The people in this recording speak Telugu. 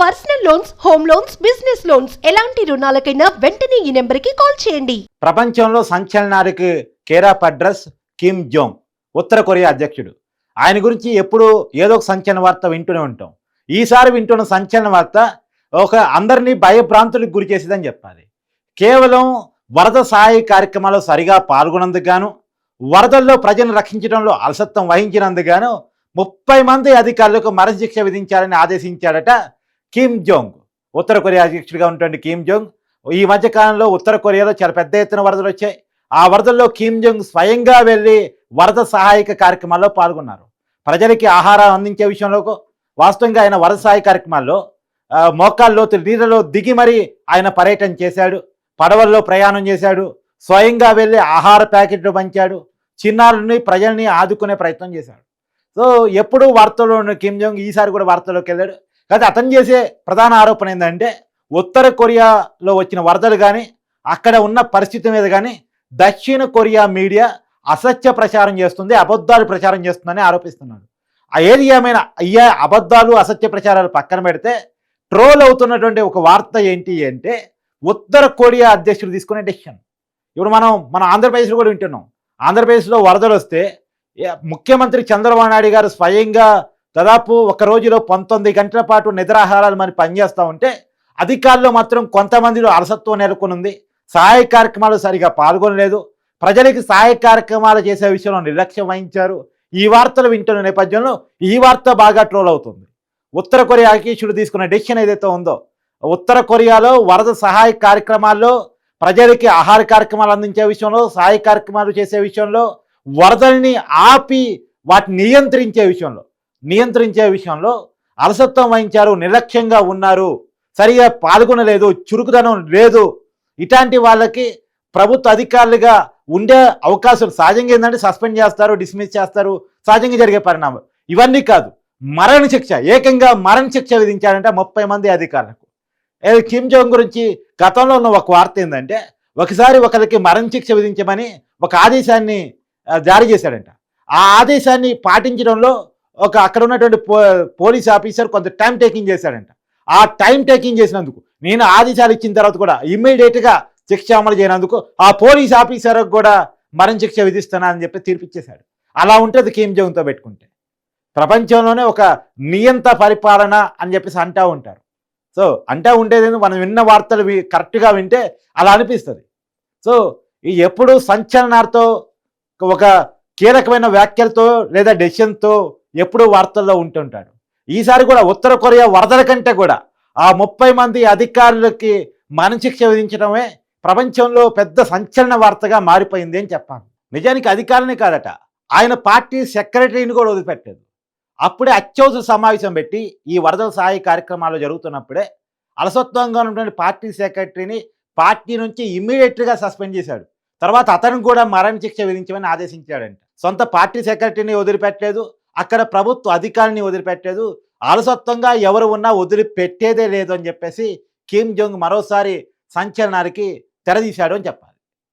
Personal loans home loans business loans. ఎలాంటి రుణాలకైనా వెంటనే ఈ నెంబర్కి కాల్ చేయండి. ప్రపంచంలో సంచలనానికి care of address Kim Jong Uttara Korea అధ్యక్షుడు. ఆయన గురించి ఎప్పుడూ ఏదో ఒక సంచలన వార్త వింటూనే ఉంటాం. ఈసారి వింటున్న సంచలన వార్త ఒక అందరినీ భయభ్రాంతులకు గురి చేసేదని చెప్పాలి. కేవలం వరద సహాయ కార్యక్రమాల్లో సరిగా పాల్గొనందుకు గాను వరదల్లో ప్రజలను రక్షించడంలో అలసత్వం వహించినందుకు గాను ముప్పై మంది అధికారులకు మరణశిక్ష విధించాలని ఆదేశించాడట కిమ్ జోంగ్ ఉత్తర కొరియా అధ్యక్షుడిగా ఉన్నటువంటి కిమ్ జోంగ్ ఈ మధ్య కాలంలో ఉత్తర కొరియాలో చాలా పెద్ద ఎత్తున వరదలు వచ్చాయి. ఆ వరదల్లో కిమ్ జోంగ్ స్వయంగా వెళ్ళి వరద సహాయక కార్యక్రమాల్లో పాల్గొన్నారు. ప్రజలకి ఆహారం అందించే విషయంలో వాస్తవంగా ఆయన వరద సహాయ కార్యక్రమాల్లో ఆ, మోకాళ్ళ లోతు నీళ్ళలో దిగి మరీ ఆయన పర్యటన చేశాడు. పడవల్లో ప్రయాణం చేశాడు. స్వయంగా వెళ్ళి ఆహార ప్యాకెట్లు పంచాడు. చిన్నారుని ప్రజల్ని ఆదుకునే ప్రయత్నం చేశాడు. సో ఎప్పుడూ వార్తల్లో ఉన్న కిమ్ జోంగ్ ఈసారి కూడా వార్తల్లోకి వెళ్ళాడు. కాకపోతే అతను చేసే ప్రధాన ఆరోపణ ఏంటంటే ఉత్తర కొరియాలో వచ్చిన వరదలు కానీ అక్కడ ఉన్న పరిస్థితి మీద కానీ దక్షిణ కొరియా మీడియా అసత్య ప్రచారం చేస్తుంది అబద్ధాలు ప్రచారం చేస్తుందని ఆరోపిస్తున్నాడు. ఆ ఏది ఏమైనా అయ్యా అబద్ధాలు అసత్య ప్రచారాలు పక్కన పెడితే ట్రోల్ అవుతున్నటువంటి ఒక వార్త ఏంటి అంటే ఉత్తర కొరియా అధ్యక్షుడు తీసుకునే డెసిషన్ ఇప్పుడు మనం మన ఆంధ్రప్రదేశ్లో కూడా వింటున్నాం. ఆంధ్రప్రదేశ్లో వరదలు వస్తే ముఖ్యమంత్రి చంద్రబాబు నాయుడు గారు స్వయంగా దాదాపు ఒక రోజులో పంతొమ్మిది గంటల పాటు నిద్రాహారాలు మరి పనిచేస్తూ ఉంటే అధికారులు మాత్రం కొంతమందిలో అలసత్వం నెలకొనుంది. సహాయ కార్యక్రమాలు సరిగా పాల్గొనలేదు. ప్రజలకి సహాయ కార్యక్రమాలు చేసే విషయంలో నిర్లక్ష్యం వహించారు. ఈ వార్తలు వింటున్న నేపథ్యంలో ఈ వార్త బాగా ట్రోల్ అవుతుంది. ఉత్తర కొరియా అధ్యక్షుడు తీసుకున్న డెసిషన్ ఏదైతే ఉందో ఉత్తర కొరియాలో వరద సహాయ కార్యక్రమాల్లో ప్రజలకి ఆహార కార్యక్రమాలు అందించే విషయంలో సహాయ కార్యక్రమాలు చేసే విషయంలో వరదల్ని ఆపి వాటిని నియంత్రించే విషయంలో నియంత్రించే విషయంలో అలసత్వం వహించారు నిర్లక్ష్యంగా ఉన్నారు. సరిగా పాల్గొనలేదు చురుకుదనం లేదు. ఇట్లాంటి వాళ్ళకి ప్రభుత్వ అధికారులుగా ఉండే అవకాశం సహజంగా ఏంటంటే సస్పెండ్ చేస్తారు డిస్మిస్ చేస్తారు. సహజంగా జరిగే పరిణామం. ఇవన్నీ కాదు. మరణ శిక్ష. ఏకంగా మరణ శిక్ష విధించారంటే ముప్పై మంది అధికారులకు. కిమ్ జోంగ్ గురించి గతంలో ఉన్న ఒక వార్త ఏంటంటే ఒకసారి ఒకరికి మరణ శిక్ష విధించమని ఒక ఆదేశాన్ని జారీ చేశాడంట. ఆ ఆదేశాన్ని పాటించడంలో ఒక అక్కడ ఉన్నటువంటి పో పోలీస్ ఆఫీసర్ కొంత టైం టేకింగ్ చేశాడంట. ఆ టైం టేకింగ్ చేసినందుకు నేను ఆదేశాలు ఇచ్చిన తర్వాత కూడా ఇమ్మీడియట్గా శిక్ష అమలు చేయనందుకు ఆ పోలీస్ ఆఫీసర్కి కూడా మరణ శిక్ష విధిస్తున్నా అని చెప్పి తీర్పిచ్చేశాడు అలా ఉంటుంది కేమ్ జోంగ్తో పెట్టుకుంటే. ప్రపంచంలోనే ఒక నియంత పరిపాలన అని చెప్పేసి అంటూ ఉంటారు. సో అంటూ ఉండేది మనం విన్న వార్తలు కరెక్ట్గా వింటే అలా అనిపిస్తుంది. సో ఈ ఎప్పుడు సంచలనాలతో ఒక కీలకమైన వ్యాఖ్యలతో లేదా డెసిషన్తో ఎప్పుడూ వార్తల్లో ఉంటుంటాడు. ఈసారి కూడా ఉత్తర కొరియా వరదల కంటే కూడా ఆ ముప్పై మంది అధికారులకి మరణశిక్ష విధించడమే ప్రపంచంలో పెద్ద సంచలన వార్తగా మారిపోయింది అని చెప్పాను నిజానికి అధికారులనే కాదట. ఆయన పార్టీ సెక్రటరీని కూడా వదిలిపెట్టలేదు అప్పుడే అత్యవసర సమావేశం పెట్టి ఈ వరదల సహాయ కార్యక్రమాలు జరుగుతున్నప్పుడే అలసత్వంగా ఉన్నటువంటి పార్టీ సెక్రటరీని పార్టీ నుంచి ఇమ్మీడియట్గా సస్పెండ్ చేశాడు. తర్వాత అతను కూడా మరణ శిక్ష విధించమని ఆదేశించాడంట. సొంత పార్టీ సెక్రటరీని వదిలిపెట్టలేదు. అక్కడ ప్రభుత్వ అధికారిని వదిలిపెట్టలేదు అలసత్వంగా ఎవరు ఉన్నా వదిలిపెట్టేదే లేదు అని చెప్పేసి కిమ్ జోంగ్ మరోసారి సంచలనానికి తెరదీశాడు అని చెప్పాలి.